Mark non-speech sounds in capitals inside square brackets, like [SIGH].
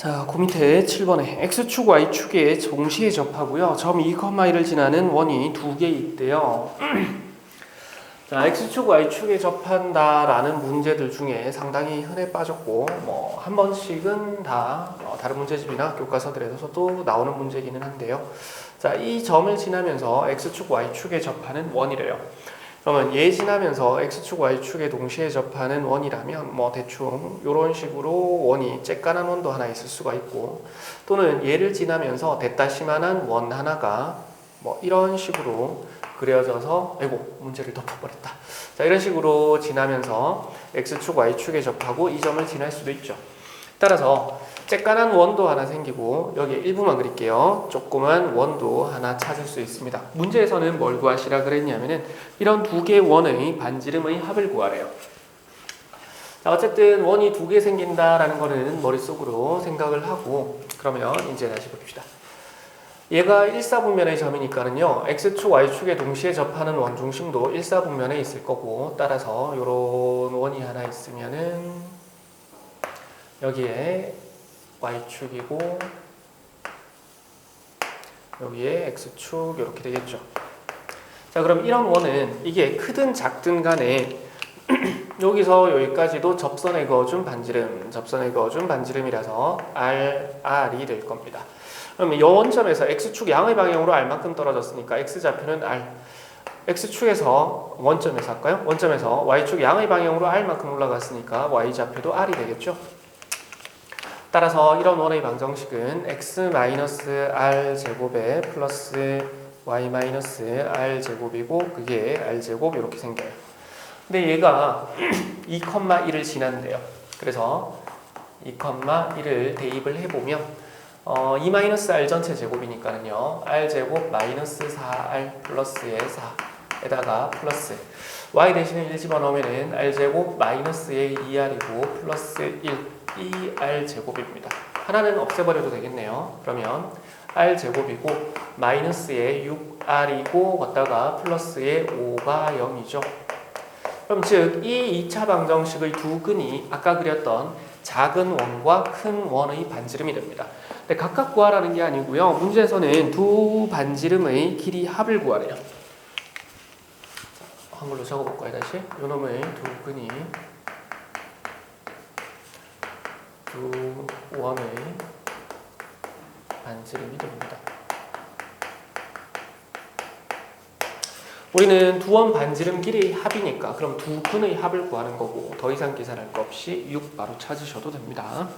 자, 그 밑에 7번에 x축, y축에 동시에 접하고요. 점 2,1을 지나는 원이 두 개 있대요. [CLEARS THROAT] 자, x축, y축에 접한다라는 문제들 중에 상당히 흔해 빠졌고 뭐 한 번씩은 다 어, 다른 문제집이나 교과서들에서도 나오는 문제기는 한데요. 자, 이 점을 지나면서 x축, y축에 접하는 원이래요. 그러면 얘 지나면서 x축, y축에 동시에 접하는 원이라면 뭐 대충 이런 식으로 원이 쬐깐한 원도 하나 있을 수가 있고 또는 얘를 지나면서 대따시만한 원 하나가 뭐 이런 식으로 그려져서 아이고 문제를 덮어버렸다. 자 이런 식으로 지나면서 x축, y축에 접하고 이 점을 지날 수도 있죠. 따라서 쬐깐한 원도 하나 생기고 여기에 일부만 그릴게요. 조그만 원도 하나 찾을 수 있습니다. 문제에서는 뭘 구하시라 그랬냐면은 이런 두 개의 원의 반지름의 합을 구하래요. 자, 어쨌든 원이 두 개 생긴다라는 거는 머릿속으로 생각을 하고 그러면 이제 다시 봅시다. 얘가 일사분면의 점이니까는요 x축, y축에 동시에 접하는 원 중심도 일사분면에 있을 거고 따라서 이런 원이 하나 있으면은 여기에 y축이고 여기에 x축 이렇게 되겠죠. 자 그럼 이런 원은 이게 크든 작든 간에 [CLEARS THROAT] 여기서 여기까지도 접선에 그어준 반지름, 접선에 그어준 반지름이라서 r, r이 될 겁니다. 그러면 이 원점에서 x축 양의 방향으로 r만큼 떨어졌으니까 x좌표는 r, x축에서 원점에서 할까요? 원점에서 y축 양의 방향으로 r만큼 올라갔으니까 y좌표도 r이 되겠죠. 따라서 이런 원의 방정식은 x-r 제곱에 플러스 y-r 제곱이고 그게 r 제곱 이렇게 생겨요. 근데 얘가 [CLEARS THROAT] 2,1을 지난대요. 그래서 2,1을 대입을 해보면 어, 2-r 전체 제곱이니까는요. r 제곱 마이너스 4r 플러스의 4에다가 플러스 y 대신에 1 집어넣으면은 r 제곱 마이너스의 2r이고 플러스 1 2r 제곱입니다. 하나는 없애버려도 되겠네요. 그러면 r 제곱이고 마이너스의 6r이고 걷다가 플러스의 5가 0이죠. 그럼 즉 이 2차 방정식의 두 근이 아까 그렸던 작은 원과 큰 원의 반지름이 됩니다. 근데 각각 구하라는 게 아니고요. 문제에서는 두 반지름의 길이 합을 구하래요. 자, 한글로 적어볼까요 다시? 요 놈의 두 근이 두 원의 반지름이 됩니다. 우리는 두 원 반지름 길이 합이니까 그럼 두 근의 합을 구하는 거고 더 이상 계산할 거 없이 6 바로 찾으셔도 됩니다.